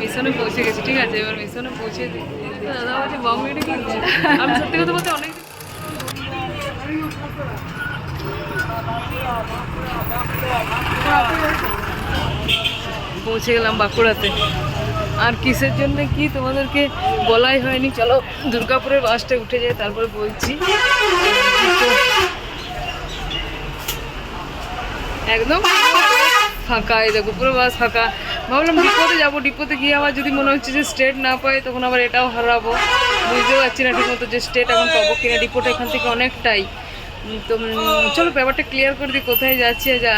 মিশনে পৌঁছে গেছি, ঠিক আছে? এবার মিশনে পৌঁছে দাদা বলছে বম্বেটা কিনছে আমি সত্যি কথা বলতে অনেক পৌঁছে গেলাম বাঁকুড়াতে। আর কিসের জন্য কি তোমাদেরকে বলাই হয়নি? চলো, দুর্গাপুরের বাসটা উঠে যায় তারপরে বলছি। একদম ফাঁকা। এই দেখো, পুরো বাস ফাঁকা। ভাবলাম ডিপোতে যাব ডিপোতে গিয়ে আবার যদি মনে হচ্ছে যে স্টেট না পাই, তখন আবার এটাও হারাবো। বুঝতেও পারছি না ঠিক মতো যে স্টেট এখন পাবো কিনা ডিপোটা এখান থেকে অনেকটাই। তো চলো ব্যাপারটা ক্লিয়ার করে দিই, কোথায় যাচ্ছে, যা,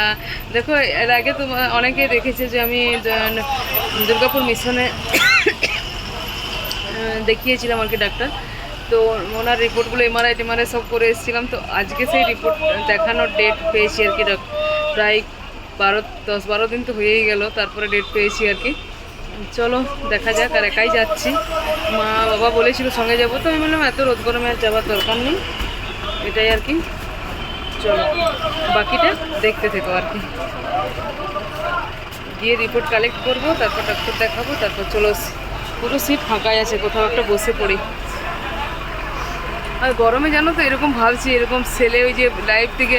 দেখো, এর আগে তো অনেকে দেখেছে যে আমি দুর্গাপুর মিশনে দেখিয়েছিলাম আর কি ডাক্তার। তো ওনার রিপোর্টগুলো এমআরআই টেমআরআই সব করে এসেছিলাম। তো আজকে সেই রিপোর্ট দেখানোর ডেট পেয়েছি আর কি প্রায় বারো, দশ বারো দিন তো হয়েই গেল, তারপরে ডেট পেয়েছি আর কি। চলো, দেখা যাক, আর একাই যাচ্ছি। মা, বাবা বলেছিল সঙ্গে যাব, তো আমি বললাম, এত রোদ গরমে আর যাওয়ার দরকার নেই। এটাই আর কি। চলো, বাকিটা দেখতে থেকো আর কি। গিয়ে রিপোর্ট কালেক্ট করব, তারপর ডাক্তার দেখাবো, তারপর চলো, পুরো সিট ফাঁকাই আছে, কোথাও একটা বসে পড়ি। আর গরমে জানো তো এরকম ভাবছি, এরকম সেলে ওই যে লাইফ থেকে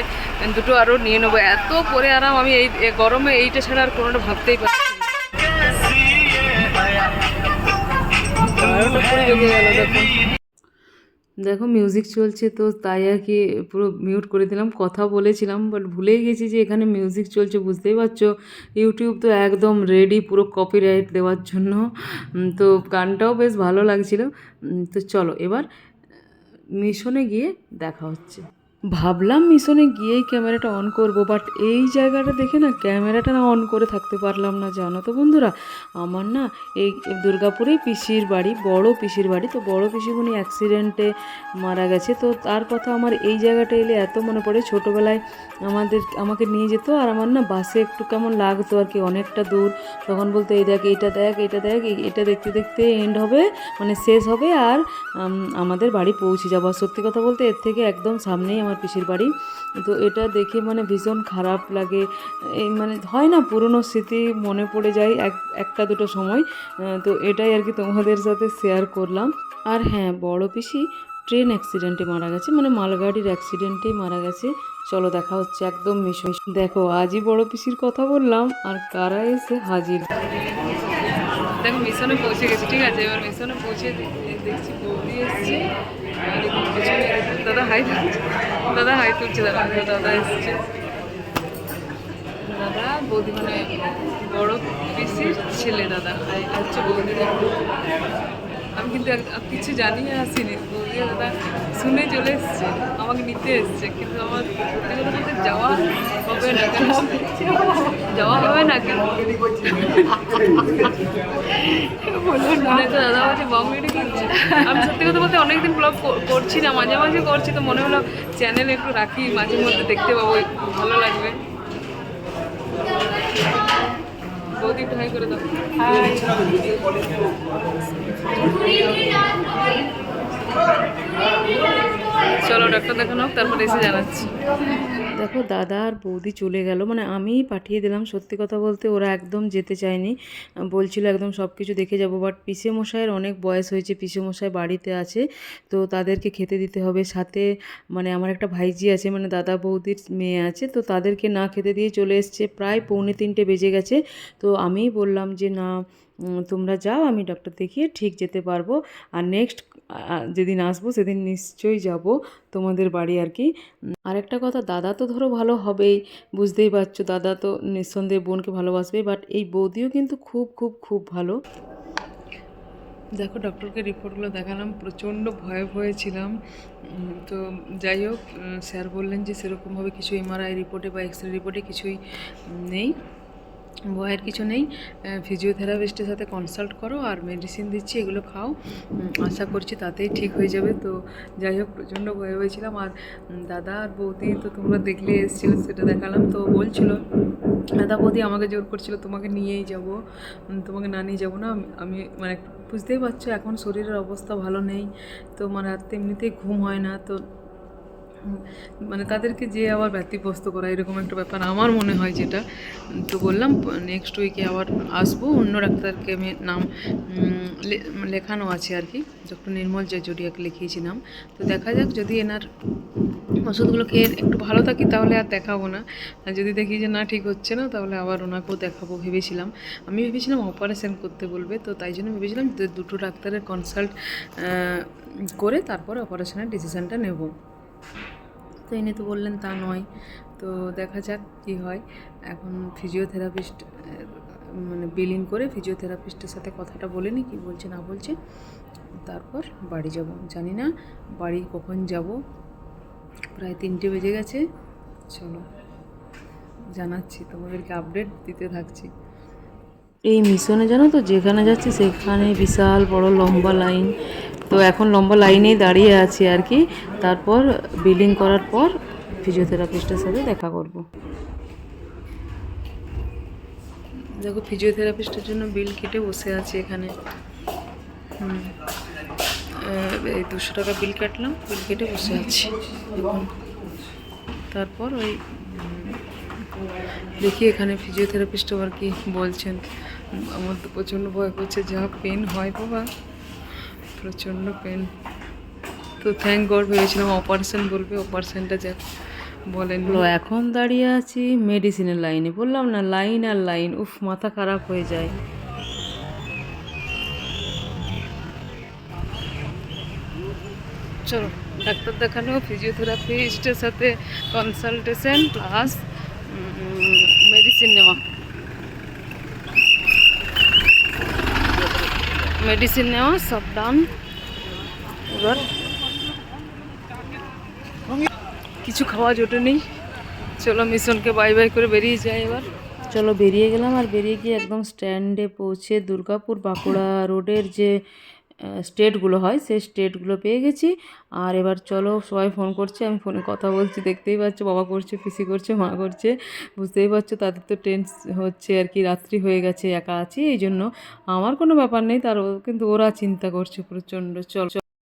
দুটো আরও নিয়ে নেব। এত পরে আরাম, আমি এই গরমে এইটা ছাড়া আর কোনোটা ভাবতেই পারছি দেখো মিউজিক চলছে তো, তাই আর কি পুরো মিউট করে দিলাম, কথা বলেছিলাম বাট ভুলেই গেছি যে এখানে মিউজিক চলছে, বুঝতেই পারছ। ইউটিউব তো একদম রেডি পুরো কপিরাইট দেওয়ার জন্য। তো গানটাও বেশ ভালো লাগছিল। তো চলো, এবার মিশনে গিয়ে দেখা হচ্ছে। ভাবলাম মিশনে গিয়েই ক্যামেরাটা অন করব বাট এই জায়গাটা দেখে না ক্যামেরাটা না অন করে থাকতে পারলাম না, জানো তো বন্ধুরা? আমার না এই দুর্গাপুরেই পিসির বাড়ি, বড় পিসির বাড়ি, তো বড় পিসিমণি অ্যাক্সিডেন্টে মারা গেছে, তো তার কথা আমার এই জায়গাটা এলে এত মনে পড়ে, ছোটোবেলায় আমাদের, আমাকে নিয়ে যেত, আর আমার না বাসে একটু কেমন লাগতো আর কি, অনেকটা দূর। তখন বলতো, এই দেখ, এইটা দেখ এটা দেখ এটা দেখতে দেখতে এন্ড হবে মানে শেষ হবে, আর আমাদের বাড়ি পৌঁছে যাব। সত্যি কথা বলতে এর থেকে একদম সামনেই আমার পিসির বাড়ি। তো এটা দেখে মানে ভীষণ খারাপ লাগে। এই মানে হয় না, পুরনো স্মৃতি মনে পড়ে যায় এক, একটা দুটো সময়। তো এটাই আর কি তোমাদের সাথে শেয়ার করলাম। আর হ্যাঁ বড় পিসি ট্রেন অ্যাক্সিডেন্টে মারা গেছে মানে মালগাড়ির অ্যাক্সিডেন্টেই মারা গেছে। চলো দেখা হচ্ছে একদম মিশন দেখো, আজই বড় পিসির কথা বললাম, আর কারা এসে হাজির? দেখো মিশনে পৌঁছে গেছি, ঠিক আছে? এবার মিশনে পৌঁছে দেখছি বৌদি এসছে। দাদা হাই দাদা হাই তুলছে, দাদা দাদা এসছে। দাদা, বৌদি মানে বড় পিসির ছেলে দাদা। হাই, হচ্ছে বৌদি আমি কিন্তু কিছু জানিয়ে আসিনি। বৌদি দাদা শুনে চলে এসছে। আমাকে নিতে এসছে, কিন্তু আমার যাওয়া হবে না। যাওয়া হবে না কেন? বলল না। তো দাদা বলছে বম্বেটা কিনছে আমি সত্যি কথা বলতে অনেকদিন ব্লগ করছি না মাঝে মাঝে করছি তো মনে হলো চ্যানেলে একটু রাখি মাঝে মধ্যে দেখতে পাবো ভালো লাগবে। বৌদি একটু হাই করে দাও। চলো ডাক্তার দেখানো হোক তারপর এসে জানাচ্ছি। দেখো দাদা আর বৌদি চলে গেল। মানে আমিই পাঠিয়ে দিলাম সত্যি কথা বলতে, ওরা একদম যেতে চায়নি। বলছিল একদম সব কিছু দেখে যাব। বাট পিসে মশাইয়ের অনেক বয়স হয়েছে পিসে মশাই বাড়িতে আছে, তো তাদেরকে খেতে দিতে হবে। সাথে মানে আমার একটা ভাইজি আছে মানে দাদা বৌদির মেয়ে আছে, তো তাদেরকে না খেতে দিয়ে চলে এসছে। প্রায় পৌনে তিনটে বেজে গেছে, তো আমিই বললাম যে, না তোমরা যাও, আমি ডক্টর দেখিয়ে ঠিক যেতে পারব। আর নেক্সট যেদিন আসব সেদিন নিশ্চয়ই যাব তোমাদের বাড়ি আর কি। আরেকটা কথা, দাদা তো ধরো ভালো হবেই বুঝতেই পারছ, দাদা তো নিঃসন্দেহে বোনকে ভালোবাসবে বাট এই বৌদিও কিন্তু খুব খুব খুব ভালো। দেখো ডক্টরকে রিপোর্টগুলো দেখালাম, প্রচণ্ড ভয়ে ভয়ে ছিলাম। তো যাই হোক স্যার বললেন যে সেরকমভাবে কিছু এমআরআই রিপোর্টে বা এক্স রে রিপোর্টে কিছুই নেই। ভয়ের কিছু নেই ফিজিওথেরাপিস্টের সাথে কনসাল্ট করো আর মেডিসিন দিচ্ছি, এগুলো খাও। আশা করছি তাতেই ঠিক হয়ে যাবে। তো যাই হোক, প্রচণ্ড ভয়ে হয়েছিলাম আর দাদা আর বৌদি তো তোমরা দেখলে এসেছিল, সেটা দেখালাম। তো বলছিল, দাদা, বৌদি আমাকে জোর করছিল, তোমাকে নিয়েই যাব। তোমাকে না নিয়ে যাব না আমি মানে বুঝতেই পারছ, এখন শরীরের অবস্থা ভালো নেই। তো মানে রাত্রে এমনিতেই ঘুম হয় না। তো মানে তাদেরকে যে আবার ব্যতিব্যস্ত করা, এরকম একটা ব্যাপার আমার মনে হয় যেটা, তো বললাম নেক্সট উইকে আবার আসব। অন্য ডাক্তারকে আমি নাম লেখানো আছে আর কি ডক্টর নির্মল যে জডিয়াকে লিখিয়েছি নাম তো দেখা যাক, যদি এনার ওষুধগুলো খেয়ে একটু ভালো থাকি, তাহলে আর দেখাবো না। আর যদি দেখি যে না, ঠিক হচ্ছে না, তাহলে আবার ওনাকেও দেখাবো, ভেবেছিলাম। আমি ভেবেছিলাম অপারেশন করতে বলবে, তো তাই জন্য ভেবেছিলাম দুটো ডাক্তারের কনসাল্ট করে তারপরে অপারেশনের ডিসিশানটা নেব। তো ইনি তো বললেন তা নয়। তো দেখা যাক কী হয়। এখন ফিজিওথেরাপিস্ট মানে বিলিং করে ফিজিওথেরাপিস্টের সাথে কথাটা বলে নি, কী বলছে না বলছে। তারপর বাড়ি যাব। জানি না বাড়ি কখন যাব। প্রায় তিনটে বেজে গেছে। চলো, জানাচ্ছি, তোমাদেরকে আপডেট দিতে থাকছি। এই মিশনে জানো তো, যেখানে যাচ্ছি সেখানে বিশাল বড় লম্বা লাইন তো এখন লম্বা লাইনেই দাঁড়িয়ে আছি আর কি। তারপর বিলিং করার পর ফিজিওথেরাপিস্টের সাথে দেখা করব। দেখো ফিজিওথেরাপিস্টের জন্য বিল কেটে বসে আছি এখানে। এই দুশো টাকা বিল কাটলাম, বিল কেটে বসে আছি। তারপর ওই দেখি এখানে ফিজিওথেরাপিস্ট আবার কি বলছেন। আমার তো প্রচণ্ড ভয় করছে, যা পেন হয় বাবা। প্রচণ্ড পেন তো থ্যাংক গড ভেবেছিলাম অপারেশন বলবে অপারেশনটা যাক। বলেন এখন দাঁড়িয়ে আছি মেডিসিনের লাইনে বললাম না লাইন আর লাইন উফ মাথা খারাপ হয়ে যায়। চলো ডাক্তার দেখানো ফিজিওথেরাপিস্টের সাথে কনসালটেশন প্লাস মেডিসিন নেওয়া। মেডিসিন নেওয়া, সব ডান এবার কিছু খাওয়া জোটে নেই। চলো মিশনকে বাই বাই করে বেরিয়ে যাই এবার। চলো বেরিয়ে গেলাম আর বেরিয়ে গিয়ে একদম স্ট্যান্ডে পৌঁছে দুর্গাপুর বাঁকুড়া রোডের যে স্টেটগুলো হয়, সেই স্টেটগুলো পেয়ে গেছি। আর এবার চলো সবাই ফোন করছে, আমি ফোনে কথা বলছি, দেখতেই পাচ্ছ বাবা করছে, পিসি করছে, মা করছে, বুঝতেই পারছ তাদের তো টেন্স হচ্ছে আর কি, রাত্রি হয়ে গেছে, একা আছি এই জন্য আমার কোনো ব্যাপার নেই তার কিন্তু ওরা চিন্তা করছে প্রচণ্ড, চল চল।